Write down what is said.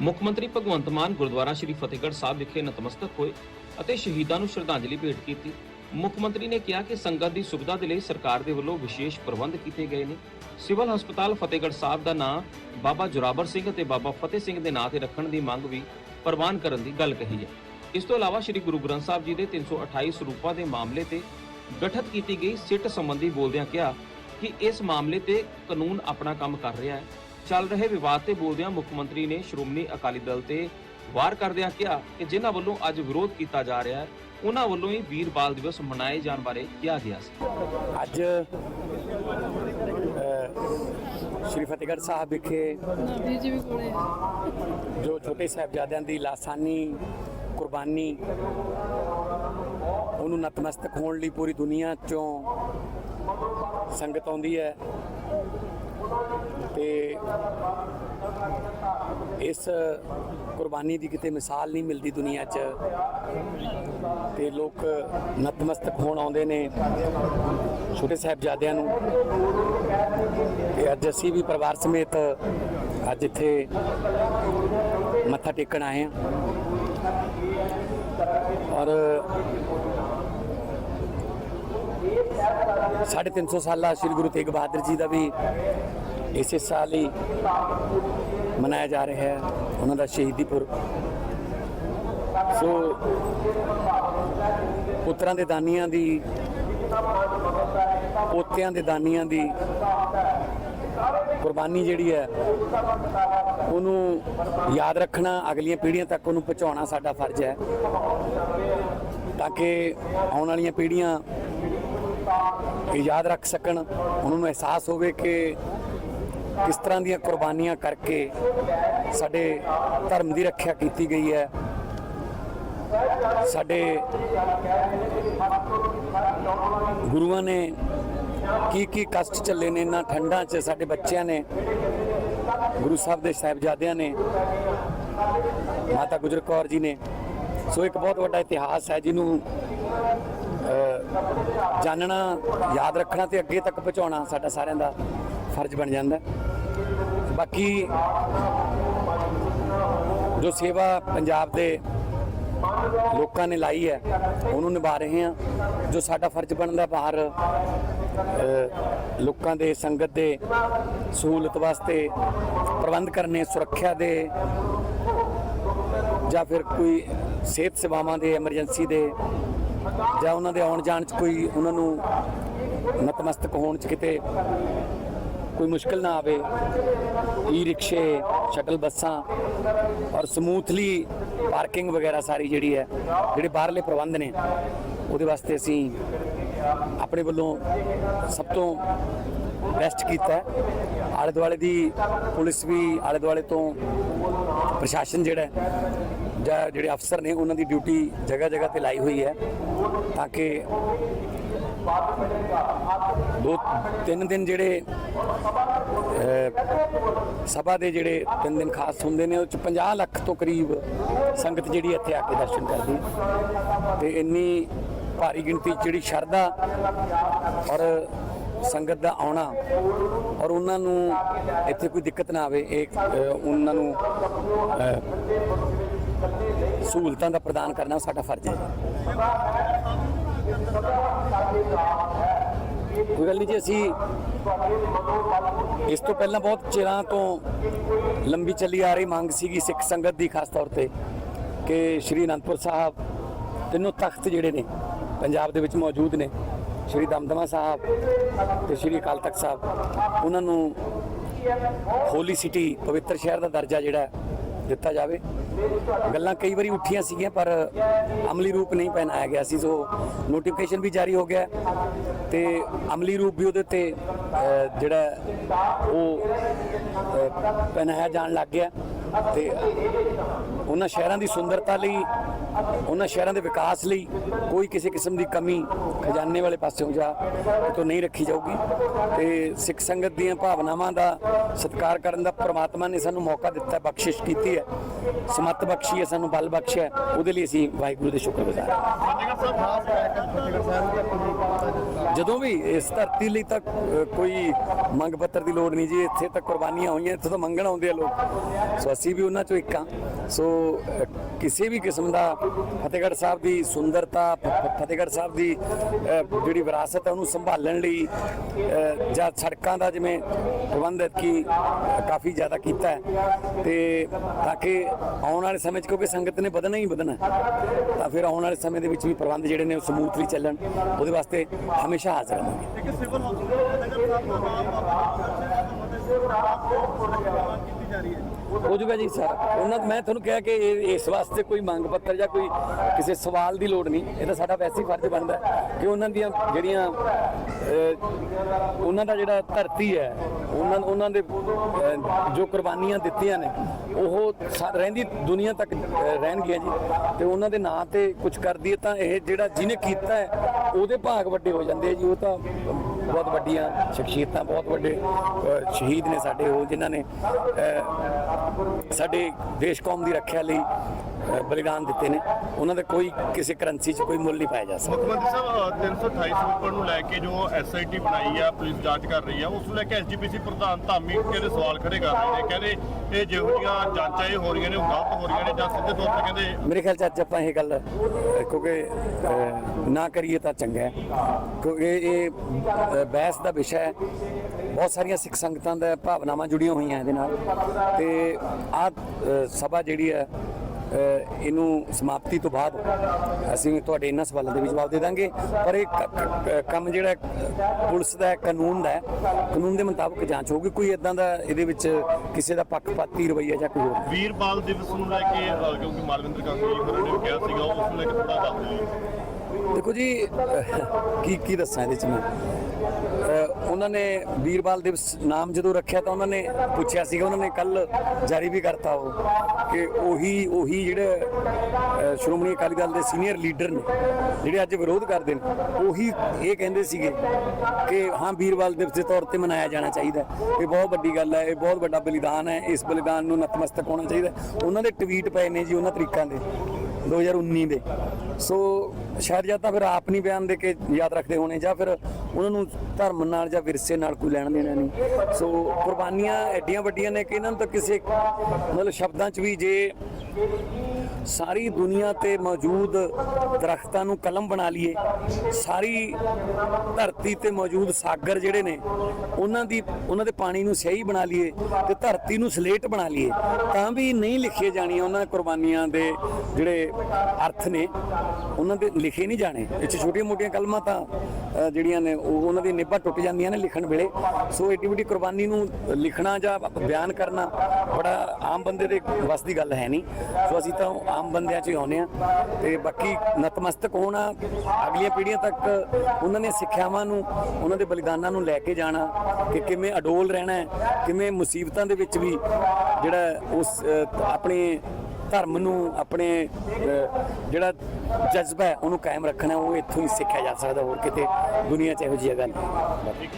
ਮੁੱਖ ਮੰਤਰੀ ਭਗਵੰਤ ਮਾਨ ਗੁਰਦੁਆਰਾ ਸ੍ਰੀ ਫਤਿਹਗੜ੍ਹ ਸਾਹਿਬ ਵਿਖੇ ਨਤਮਸਤਕ ਹੋਏ ਅਤੇ ਸ਼ਹੀਦਾਂ ਨੂੰ ਸ਼ਰਧਾਂਜਲੀ ਭੇਟ ਕੀਤੀ। ਮੁੱਖ ਮੰਤਰੀ ਨੇ ਕਿਹਾ ਕਿ ਸੰਗਤ ਦੀ ਸੁਵਿਧਾ ਦੇ ਲਈ ਸਰਕਾਰ ਦੇ ਵੱਲੋਂ ਵਿਸ਼ੇਸ਼ ਪ੍ਰਬੰਧ ਕੀਤੇ ਗਏ ਨੇ। ਸਿਵਲ ਹਸਪਤਾਲ ਫਤਿਹਗੜ੍ਹ ਸਾਹਿਬ ਦਾ ਨਾਂ ਬਾਬਾ ਜੁਰਾਵਰ ਸਿੰਘ ਅਤੇ ਬਾਬਾ ਫਤਿਹ ਸਿੰਘ ਦੇ ਨਾਂ ਤੇ ਰੱਖਣ ਦੀ ਮੰਗ ਵੀ ਪ੍ਰਵਾਨ ਕਰਨ ਦੀ ਗੱਲ ਕਹੀ ਹੈ। ਇਸ ਤੋਂ ਇਲਾਵਾ ਸ੍ਰੀ ਗੁਰੂ ਗ੍ਰੰਥ ਸਾਹਿਬ ਜੀ ਦੇ 328 ਸਰੂਪਾਂ ਦੇ ਮਾਮਲੇ ਤੇ ਗਠਿਤ ਕੀਤੀ ਗਈ ਸਿੱਟ ਸੰਬੰਧੀ ਬੋਲਦਿਆਂ ਕਿਹਾ ਕਿ ਇਸ ਮਾਮਲੇ ਤੇ ਕਾਨੂੰਨ ਆਪਣਾ ਕੰਮ ਕਰ ਰਿਹਾ ਹੈ। ਚੱਲ ਰਹੇ ਵਿਵਾਦ ਤੇ ਬੋਲਦਿਆਂ ਮੁੱਖ ਮੰਤਰੀ ਨੇ ਸ਼੍ਰੋਮਣੀ ਅਕਾਲੀ ਦਲ ਤੇ ਵਾਰ ਕਰਦਿਆਂ ਕਿਹਾ ਕਿ ਜਿਨ੍ਹਾਂ ਵੱਲੋਂ ਅੱਜ ਵਿਰੋਧ ਕੀਤਾ ਜਾ ਰਿਹਾ ਹੈ ਉਹਨਾਂ ਵੱਲੋਂ ਹੀ ਵੀਰ ਬਾਲ ਦਿਵਸ ਮਨਾਏ ਜਾਣ ਬਾਰੇ ਕਿਹਾ ਗਿਆ ਸੀ। ਅੱਜ ਸ਼੍ਰੀ ਫਤਿਹਗੜ੍ਹ ਸਾਹਿਬ ਵਿਖੇ ਵੀਰ ਜੀ ਵੀ ਕੋਲੇ ਜੋ ਛੋਟੇ ਸਾਹਿਬਜ਼ਾਦਿਆਂ ਦੀ ਲਾਸਾਨੀ ਕੁਰਬਾਨੀ ਉਹਨੂੰ ਨਤਮਸਤਕ ਹੋਣ ਲਈ ਪੂਰੀ ਦੁਨੀਆ ਚੋਂ ਸੰਗਤ ਆਉਂਦੀ ਹੈ। ਤੇ ਇਸ ਕੁਰਬਾਨੀ ਦੀ ਕਿਤੇ ਮਿਸਾਲ ਨਹੀਂ ਮਿਲਦੀ ਦੁਨੀਆ 'ਚ। ਤੇ ਲੋਕ ਨਤਮਸਤਕ ਹੋਣ ਆਉਂਦੇ ਨੇ ਛੋਟੇ ਸਾਹਿਬਜ਼ਾਦਿਆਂ ਨੂੰ। ਤੇ ਅੱਜ ਅਸੀਂ ਵੀ ਪਰਿਵਾਰ ਸਮੇਤ ਅੱਜ ਇੱਥੇ ਮੱਥਾ ਟੇਕਣ ਆਏ ਹਾਂ। ਔਰ ਸਾਢੇ 300 ਸਾਲਾ ਸ੍ਰੀ ਗੁਰੂ ਤੇਗ ਬਹਾਦਰ ਜੀ ਦਾ ਵੀ ਇਸੇ ਸਾਲ ਹੀ ਮਨਾਇਆ ਜਾ ਰਿਹਾ ਹੈ, ਉਹਨਾਂ ਦਾ ਸ਼ਹੀਦੀ ਪੁਰਬ ਸੋ ਪੁੱਤਰਾਂ ਦੇ ਦਾਨੀਆਂ ਦੀ, ਪੋਤਿਆਂ ਦੇ ਦਾਨੀਆਂ ਦੀ ਕੁਰਬਾਨੀ ਜਿਹੜੀ ਹੈ, ਉਹਨੂੰ ਯਾਦ ਰੱਖਣਾ, ਅਗਲੀਆਂ ਪੀੜ੍ਹੀਆਂ ਤੱਕ ਉਹਨੂੰ ਪਹੁੰਚਾਉਣਾ ਸਾਡਾ ਫਰਜ਼ ਹੈ। ਤਾਂ ਕਿ ਆਉਣ ਵਾਲੀਆਂ ਪੀੜ੍ਹੀਆਂ ਇਹ ਯਾਦ ਰੱਖ ਸਕਣ, ਉਹਨਾਂ ਨੂੰ ਅਹਿਸਾਸ ਹੋਵੇ ਕਿ ਕਿਸ ਤਰ੍ਹਾਂ ਦੀਆਂ ਕੁਰਬਾਨੀਆਂ ਕਰਕੇ ਸਾਡੇ ਧਰਮ ਦੀ ਰੱਖਿਆ ਕੀਤੀ ਗਈ ਹੈ। ਸਾਡੇ ਗੁਰੂਆਂ ਨੇ ਕੀ ਕੀ ਕਸ਼ਟ ਚੱਲੇ ਨੇ ਇਹਨਾਂ ਠੰਡਾਂ 'ਚ ਸਾਡੇ ਬੱਚਿਆਂ ਨੇ, ਗੁਰੂ ਸਾਹਿਬ ਦੇ ਸਾਹਿਬਜ਼ਾਦਿਆਂ ਨੇ, ਮਾਤਾ ਗੁਜਰ ਕੌਰ ਜੀ ਨੇ। ਸੋ ਇੱਕ ਬਹੁਤ ਵੱਡਾ ਇਤਿਹਾਸ ਹੈ, ਜਿਹਨੂੰ ਜਾਣਨਾ ਯਾਦ ਰੱਖਣਾ ਤੇ ਅੱਗੇ ਤੱਕ ਪਹੁੰਚਾਉਣਾ ਸਾਡਾ ਸਾਰਿਆਂ ਦਾ ਫਰਜ਼ ਬਣ ਜਾਂਦਾ। ਬਾਕੀ ਜੋ ਸੇਵਾ ਪੰਜਾਬ ਦੇ ਲੋਕਾਂ ਨੇ ਲਾਈ ਹੈ, ਉਹਨੂੰ ਨਿਭਾ ਰਹੇ ਹਾਂ। ਜੋ ਸਾਡਾ ਫਰਜ਼ ਬਣਦਾ ਬਾਹਰ ਲੋਕਾਂ ਦੇ ਸੰਗਤ ਦੇ ਸਹੂਲਤ ਵਾਸਤੇ ਪ੍ਰਬੰਧ ਕਰਨੇ, ਸੁਰੱਖਿਆ ਦੇ ਜਾਂ ਫਿਰ ਕੋਈ ਸਿਹਤ ਸੇਵਾਵਾਂ ਦੇ ਐਮਰਜੈਂਸੀ ਦੇ ਜਾਂ ਉਹਨਾਂ ਦੇ ਆਉਣ ਜਾਣ 'ਚ ਕੋਈ ਉਹਨਾਂ ਨੂੰ ਨਤਮਸਤਕ ਹੋਣ 'ਚ ਕਿਤੇ ਕੋਈ ਮੁਸ਼ਕਲ ਨਾ ਆਵੇ ਈ ਰਿਕਸ਼ੇ ਸ਼ਟਲ ਬੱਸਾਂ ਔਰ ਸਮੂਥਲੀ ਪਾਰਕਿੰਗ ਵਗੈਰਾ ਸਾਰੀ ਜਿਹੜੀ ਹੈ, ਜਿਹੜੇ ਬਾਹਰਲੇ ਪ੍ਰਬੰਧ ਨੇ, ਉਹਦੇ ਵਾਸਤੇ ਅਸੀਂ ਆਪਣੇ ਵੱਲੋਂ ਸਭ ਤੋਂ ਬੈਸਟ ਕੀਤਾ ਆਲੇ ਦੁਆਲੇ ਦੀ ਪੁਲਿਸ ਵੀ ਆਲੇ ਦੁਆਲੇ ਤੋਂ ਪ੍ਰਸ਼ਾਸਨ ਜਿਹੜਾ ਜਾਂ ਜਿਹੜੇ ਅਫਸਰ ਨੇ, ਉਹਨਾਂ ਦੀ ਡਿਊਟੀ ਜਗ੍ਹਾ ਜਗ੍ਹਾ ਤੇ ਲਾਈ ਹੋਈ ਹੈ। ਤਾਂ ਕਿ ਦੋ ਤਿੰਨ ਦਿਨ ਜਿਹੜੇ ਸਭਾ ਦੇ ਜਿਹੜੇ ਤਿੰਨ ਦਿਨ ਖਾਸ ਹੁੰਦੇ ਨੇ, ਉਹ ਚ 50 ਲੱਖ ਤੋਂ ਕਰੀਬ ਸੰਗਤ ਜਿਹੜੀ ਇੱਥੇ ਆ ਕੇ ਦਰਸ਼ਨ ਕਰਦੀ ਹੈ। ਤੇ ਇੰਨੀ ਭਾਰੀ ਗਿਣਤੀ 'ਚ ਜਿਹੜੀ ਸ਼ਰਧਾ ਔਰ ਸੰਗਤ ਦਾ ਆਉਣਾ ਔਰ ਉਹਨਾਂ ਨੂੰ ਇੱਥੇ ਕੋਈ ਦਿੱਕਤ ਨਾ ਆਵੇ, ਇਹ ਉਹਨਾਂ ਨੂੰ ਸਹੂਲਤਾਂ ਦਾ ਪ੍ਰਦਾਨ ਕਰਨਾ ਸਾਡਾ ਫਰਜ਼ ਹੈ। ਕੋਈ ਗੱਲ ਨਹੀਂ ਜੀ, ਅਸੀਂ ਇਸ ਤੋਂ ਪਹਿਲਾਂ ਬਹੁਤ ਚਿਰਾਂ ਤੋਂ ਲੰਬੀ ਚੱਲੀ ਆ ਰਹੀ ਮੰਗ ਸੀਗੀ ਸਿੱਖ ਸੰਗਤ ਦੀ, ਖਾਸ ਤੌਰ ਤੇ ਕਿ ਸ਼੍ਰੀ ਅਨੰਦਪੁਰ ਸਾਹਿਬ ਤਿੰਨੋਂ ਤਖਤ ਜਿਹੜੇ ਨੇ, ਪੰਜਾਬ ਦੇ ਵਿੱਚ ਮੌਜੂਦ ਨੇ, ਸ਼੍ਰੀ ਦਮਦਮਾ ਸਾਹਿਬ ਤੇ ਸ਼੍ਰੀ ਅਕਾਲ ਤਖਤ ਸਾਹਿਬ, ਉਹਨਾਂ ਨੂੰ ਹੋਲੀ ਸਿਟੀ ਪਵਿੱਤਰ ਸ਼ਹਿਰ ਦਾ ਦਰਜਾ ਜਿਹੜਾ ਦਿੱਤਾ ਜਾਵੇ। ਗੱਲਾਂ ਕਈ ਵਾਰੀ ਉੱਠੀਆਂ ਸੀਗੀਆਂ, ਪਰ ਅਮਲੀ ਰੂਪ ਨਹੀਂ ਪਹਿਨਾਇਆ ਗਿਆ ਸੀ। ਸੋ ਨੋਟੀਫਿਕੇਸ਼ਨ ਵੀ ਜਾਰੀ ਹੋ ਗਿਆ ਹੈ ਤੇ ਅਮਲੀ ਰੂਪ ਵੀ ਉਹਦੇ ਤੇ ਜਿਹੜਾ ਉਹ ਪਹਿਨਾਇਆ ਜਾਣ ਲੱਗ ਗਿਆ ਤੇ ਉਹਨਾਂ ਸ਼ਹਿਰਾਂ ਦੀ ਸੁੰਦਰਤਾ ਲਈ, ਉਹਨਾਂ ਸ਼ਹਿਰਾਂ ਦੇ ਵਿਕਾਸ ਲਈ ਕੋਈ ਕਿਸੇ ਕਿਸਮ ਦੀ ਕਮੀ ਖਜ਼ਾਨੇ ਵਾਲੇ ਪਾਸਿਓਂ ਜਾਂ ਤੋਂ ਨਹੀਂ ਰੱਖੀ ਜਾਊਗੀ। ਤੇ ਸਿੱਖ ਸੰਗਤ ਦੀਆਂ ਭਾਵਨਾਵਾਂ ਦਾ ਸਤਿਕਾਰ ਕਰਨ ਦਾ ਪ੍ਰਮਾਤਮਾ ਨੇ ਸਾਨੂੰ ਮੌਕਾ ਦਿੱਤਾ, ਬਖਸ਼ਿਸ਼ ਕੀਤੀ ਹੈ। ਸਮਤ ਬਖਸ਼ੀ ਹੈ, ਸਾਨੂੰ ਬਲ ਬਖਸ਼ਿਆ ਉਹਦੇ ਲਈ ਅਸੀਂ ਵਾਹਿਗੁਰੂ ਦੇ ਸ਼ੁਕਰਗੁਜ਼ਾਰ ਹਾਂ। ਜਦੋਂ ਵੀ ਇਸ ਧਰਤੀ ਲਈ ਤਾਂ ਕੋਈ ਮੰਗ ਪੱਤਰ ਦੀ ਲੋੜ ਨਹੀਂ ਜੀ। ਇੱਥੇ ਤਾਂ ਕੁਰਬਾਨੀਆਂ ਹੋਈਆਂ, ਇੱਥੇ ਤਾਂ ਮੰਗਣ ਆਉਂਦੇ ਆ ਲੋਕ। ਸੋ ਅਸੀਂ ਵੀ ਉਹਨਾਂ ਚੋਂ ਇੱਕ ਹਾਂ। ਸੋ ਕਿਸੇ ਵੀ ਕਿਸਮ ਦਾ ਫਤਿਹਗੜ੍ਹ ਸਾਹਿਬ ਦੀ ਸੁੰਦਰਤਾ ਫਤਿਹਗੜ੍ਹ ਸਾਹਿਬ ਦੀ ਜਿਹੜੀ ਵਿਰਾਸਤ ਹੈ ਉਹਨੂੰ ਸੰਭਾਲਣ ਲਈ ਜਾਂ ਸੜਕਾਂ ਦਾ ਜਿਵੇਂ ਪ੍ਰਬੰਧ ਕੀ ਕਾਫੀ ਜ਼ਿਆਦਾ ਕੀਤਾ ਹੈ। ਤੇ ਤਾਂ ਕਿ ਆਉਣ ਵਾਲੇ ਸਮੇਂ 'ਚ ਕਿਉਂਕਿ ਸੰਗਤ ਨੇ ਵਧਣਾ ਹੀ ਵਧਣਾ ਤਾਂ ਫਿਰ ਆਉਣ ਵਾਲੇ ਸਮੇਂ ਦੇ ਵਿੱਚ ਵੀ ਪ੍ਰਬੰਧ ਜਿਹੜੇ ਨੇ ਉਹ ਸਮੂਥਲੀ ਚੱਲਣ, ਉਹਦੇ ਵਾਸਤੇ ਹਮੇਸ਼ਾ ਹਾਜ਼ਰ ਰਹਾਂਗੇ। ਸਿਵਲ ਹਸਪਤਾਲ ਫਤਿਹਗੜ੍ਹ ਸਾਹਿਬ ਦਾ ਨਾਮ ਆਪਾਂ ਕੀਤੀ ਜਾ ਰਹੀ ਹੈ। ਹੋ ਜੂਗਾ ਜੀ ਸਰ। ਉਹਨਾਂ ਮੈਂ ਤੁਹਾਨੂੰ ਕਿਹਾ ਕਿ ਇਹ- ਇਸ ਵਾਸਤੇ ਕੋਈ ਮੰਗ ਪੱਤਰ ਜਾਂ ਕੋਈ ਕਿਸੇ ਸਵਾਲ ਦੀ ਲੋੜ ਨਹੀਂ। ਇਹ ਤਾਂ ਸਾਡਾ ਵੈਸੇ ਹੀ ਫਰਜ਼ ਬਣਦਾ ਕਿ ਉਹਨਾਂ ਦੀਆਂ ਜਿਹੜੀਆਂ ਉਹਨਾਂ ਦਾ ਜਿਹੜਾ ਧਰਤੀ ਹੈ ਉਹਨਾਂ ਉਹਨਾਂ ਦੇ ਜੋ ਕੁਰਬਾਨੀਆਂ ਦਿੱਤੀਆਂ ਨੇ, ਉਹ ਸਾ- ਰਹਿੰਦੀ ਦੁਨੀਆ ਤੱਕ ਰਹਿਣਗੀਆਂ ਜੀ। ਤੇ ਉਹਨਾਂ ਦੇ ਨਾਂ ਤੇ ਕੁਝ ਕਰਦੀ ਹੈ ਤਾਂ ਇਹ ਜਿਹੜਾ ਜਿਹਨੇ ਕੀਤਾ ਹੈ, ਉਹਦੇ ਭਾਗ ਵੱਡੇ ਹੋ ਜਾਂਦੇ ਆ ਜੀ। ਉਹ ਤਾਂ ਬਹੁਤ ਵੱਡੀਆਂ ਸ਼ਖਸੀਅਤਾਂ, ਬਹੁਤ ਵੱਡੇ ਸ਼ਹੀਦ ਨੇ ਸਾਡੇ ਉਹ ਜਿਨ੍ਹਾਂ ਨੇ ਸਾਡੇ ਦੇਸ਼ ਕੌਮ ਦੀ ਰੱਖਿਆ ਲਈ ਬਲੀਦਾਨ ਦਿੱਤੇ ਨੇ। ਉਹਨਾਂ ਦਾ ਕੋਈ ਕਿਸੇ ਕਰੰਸੀ 'ਚ ਕੋਈ ਮੁੱਲ ਨਹੀਂ ਪਾਇਆ ਜਾ ਸਕਦਾ। ਮੁੱਖ ਮੰਤਰੀ ਸਾਹਿਬ 328 ਸਵੀਪਰ ਨੂੰ ਲੈ ਕੇ ਜੋ ਐਸਆਈਟੀ ਬਣਾਈ ਆ ਪੁਲਿਸ ਜਾਂਚ ਕਰ ਰਹੀ ਆ ਉਸ ਨੂੰ ਲੈ ਕੇ ਐਸਜੀਪੀਸੀ ਪ੍ਰਧਾਨ ਧਾਮੀ ਕਹਿੰਦੇ ਸਵਾਲ ਖੜੇ ਕਰ ਰਹੇ ਨੇ। ਕਹਿੰਦੇ ਇਹ ਜਿਹੋ ਜਿਹੀਆਂ ਜਾਂਚਾਂ ਇਹ ਹੋ ਰਹੀਆਂ ਨੇ ਉਹ ਗਲਤ ਹੋ ਰਹੀਆਂ ਨੇ ਜਾਂ ਸਿੱਧੇ ਤੌਰ ਤੇ ਕਹਿੰਦੇ ਮੇਰੇ ਖਿਆਲ 'ਚ ਅੱਜ ਆਪਾਂ ਇਹ ਗੱਲ ਕਿਉਂਕਿ ਨਾ ਕਰੀਏ ਤਾਂ ਚੰਗਾ ਹੈ। ਕਿਉਂਕਿ ਇਹ ਬਹਿਸ ਦਾ ਵਿਸ਼ਾ ਹੈ। ਬਹੁਤ ਸਾਰੀਆਂ ਸਿੱਖ ਸੰਗਤਾਂ ਦਾ ਭਾਵਨਾਵਾਂ ਜੁੜੀਆਂ ਹੋਈਆਂ ਇਹਦੇ ਨਾਲ। ਤੇ ਆ ਸਭਾ ਜਿਹੜੀ ਹੈ ਇਹਨੂੰ ਸਮਾਪਤੀ ਤੋਂ ਬਾਅਦ ਅਸੀਂ ਤੁਹਾਡੇ ਇਹਨਾਂ ਸਵਾਲਾਂ ਦੇ ਵੀ ਜਵਾਬ ਦੇ ਦਾਂਗੇ। ਪਰ ਇਹ ਕੰਮ ਜਿਹੜਾ ਪੁਲਿਸ ਦਾ ਕਾਨੂੰਨ ਦਾ ਕਾਨੂੰਨ ਦੇ ਮੁਤਾਬਕ ਜਾਂਚ ਹੋਊਗੀ। ਕੋਈ ਇਦਾਂ ਦਾ ਇਹਦੇ ਵਿੱਚ ਕਿਸੇ ਦਾ ਪੱਖਪਾਤੀ ਰਵੱਈਆ ਜਾਂ ਕੋਈ ਹੋਰ ਨਹੀਂ। ਵੀਰ ਬਾਲ ਦਿਵਸ ਨੂੰ ਲੈ ਕੇ ਕਿਉਂਕਿ ਮਾਲਵਿੰਦਰ ਜੀ ਹੋਰਾਂ ਨੇ ਕਿਹਾ ਸੀਗਾ ਉਸ ਨੂੰ ਲੈ ਕੇ ਥੋੜਾ ਦੱਸ ਦਿਓ। ਦੇਖੋ ਜੀ ਕੀ ਕੀ ਦੱਸਾਂ ਇਹਦੇ ਚ ਮੈਂ? ਉਹਨਾਂ ਨੇ ਵੀਰਬਾਲ ਦਿਵਸ ਨਾਮ ਜਦੋਂ ਰੱਖਿਆ ਤਾਂ ਉਹਨਾਂ ਨੇ ਪੁੱਛਿਆ ਸੀਗਾ, ਉਹਨਾਂ ਨੇ ਕੱਲ ਜਾਰੀ ਵੀ ਕਰਤਾ ਉਹ, ਕਿ ਉਹੀ ਉਹੀ ਜਿਹੜੇ ਸ਼੍ਰੋਮਣੀ ਅਕਾਲੀ ਦਲ ਦੇ ਸੀਨੀਅਰ ਲੀਡਰ ਨੇ, ਜਿਹੜੇ ਅੱਜ ਵਿਰੋਧ ਕਰਦੇ ਨੇ, ਉਹੀ ਇਹ ਕਹਿੰਦੇ ਸੀਗੇ ਕਿ ਹਾਂ, ਵੀਰਬਾਲ ਦਿਵਸ ਦੇ ਤੌਰ ਤੇ ਮਨਾਇਆ ਜਾਣਾ ਚਾਹੀਦਾ ਇਹ ਬਹੁਤ ਵੱਡੀ ਗੱਲ ਹੈ, ਇਹ ਬਹੁਤ ਵੱਡਾ ਬਲੀਦਾਨ ਹੈ, ਇਸ ਬਲੀਦਾਨ ਨੂੰ ਨਤਮਸਤਕ ਹੋਣਾ ਚਾਹੀਦਾ ਉਹਨਾਂ ਦੇ ਟਵੀਟ ਪਏ ਨੇ ਜੀ ਉਹਨਾਂ ਤਰੀਕਾਂ ਦੇ 2019 ਦੇ। ਸੋ ਸ਼ਾਇਦ ਜਾਂ ਤਾਂ ਫਿਰ ਆਪ ਨਹੀਂ ਬਿਆਨ ਦੇ ਕੇ ਯਾਦ ਰੱਖਦੇ ਹੋਣੇ ਜਾਂ ਫਿਰ ਉਹਨਾਂ ਨੂੰ ਧਰਮ ਨਾਲ ਜਾਂ ਵਿਰਸੇ ਨਾਲ ਕੋਈ ਲੈਣ ਦੇਣਾ ਨਹੀਂ। ਸੋ ਕੁਰਬਾਨੀਆਂ ਐਡੀਆਂ ਵੱਡੀਆਂ ਨੇ ਕਿ ਇਹਨਾਂ ਨੂੰ ਤਾਂ ਕਿਸੇ ਮਤਲਬ ਸ਼ਬਦਾਂ 'ਚ ਵੀ ਜੇ ਸਾਰੀ ਦੁਨੀਆ ਤੇ ਮੌਜੂਦ ਦਰਖਤਾਂ ਨੂੰ ਕਲਮ ਬਣਾ ਲਈਏ। ਸਾਰੀ ਧਰਤੀ ਤੇ ਮੌਜੂਦ ਸਾਗਰ ਜਿਹੜੇ ਨੇ, ਉਹਨਾਂ ਦੀ, ਉਹਨਾਂ ਦੇ ਪਾਣੀ ਨੂੰ ਸਹੀ ਬਣਾ ਲਈਏ ਤੇ ਧਰਤੀ ਨੂੰ ਸਲੇਟ ਬਣਾ ਲਈਏ। ਤਾਂ ਵੀ ਨਹੀਂ ਲਿਖੀਆਂ ਜਾਣੀਆਂ ਉਹਨਾਂ ਕੁਰਬਾਨੀਆਂ ਦੇ ਜਿਹੜੇ ਅਰਥ ਨੇ, ਉਹਨਾਂ ਦੇ ਲਿਖੇ ਨਹੀਂ ਜਾਣੇ। ਇਹ ਛੋਟੀਆਂ ਮੋਟੀਆਂ ਕਲਮਾਂ ਤਾਂ ਜਿਹੜੀਆਂ ਨੇ, ਉਹ ਉਹਨਾਂ ਦੀ ਨਿਭਾ ਟੁੱਟ ਜਾਂਦੀਆਂ ਨੇ ਲਿਖਣ ਵੇਲੇ। ਸੋ ਏਡੀ ਵੱਡੀ ਕੁਰਬਾਨੀ ਨੂੰ ਲਿਖਣਾ ਜਾਂ ਬਿਆਨ ਕਰਨਾ ਬੜਾ ਆਮ ਬੰਦੇ ਦੇ ਵੱਸ ਦੀ ਗੱਲ ਹੈ ਨਹੀਂ। ਸੋ ਅਸੀਂ ਤਾਂ ਆਮ ਬੰਦਿਆਂ 'ਚ ਹੀ ਆਉਂਦੇ ਆ ਤੇ ਬਾਕੀ ਨਤਮਸਤਕ ਹੋਣਾ, ਅਗਲੀਆਂ ਪੀੜ੍ਹੀਆਂ ਤੱਕ ਉਹਨਾਂ ਦੀਆਂ ਸਿੱਖਿਆਵਾਂ ਨੂੰ, ਉਹਨਾਂ ਦੇ ਬਲੀਦਾਨਾਂ ਨੂੰ ਲੈ ਕੇ ਜਾਣਾ ਕਿ ਕਿਵੇਂ ਅਡੋਲ ਰਹਿਣਾ ਹੈ, ਕਿਵੇਂ ਮੁਸੀਬਤਾਂ ਦੇ ਵਿੱਚ ਵੀ ਜਿਹੜਾ ਉਸ ਆਪਣੇ ਧਰਮ ਨੂੰ ਆਪਣੇ ਜਿਹੜਾ ਜਜ਼ਬਾ ਹੈ, ਉਹਨੂੰ ਕਾਇਮ ਰੱਖਣਾ, ਉਹ ਇੱਥੋਂ ਹੀ ਸਿੱਖਿਆ ਜਾ ਸਕਦਾ, ਹੋਰ ਕਿਤੇ ਦੁਨੀਆ 'ਚ ਇਹੋ ਜਿਹੀ ਗੱਲ ਨਹੀਂ।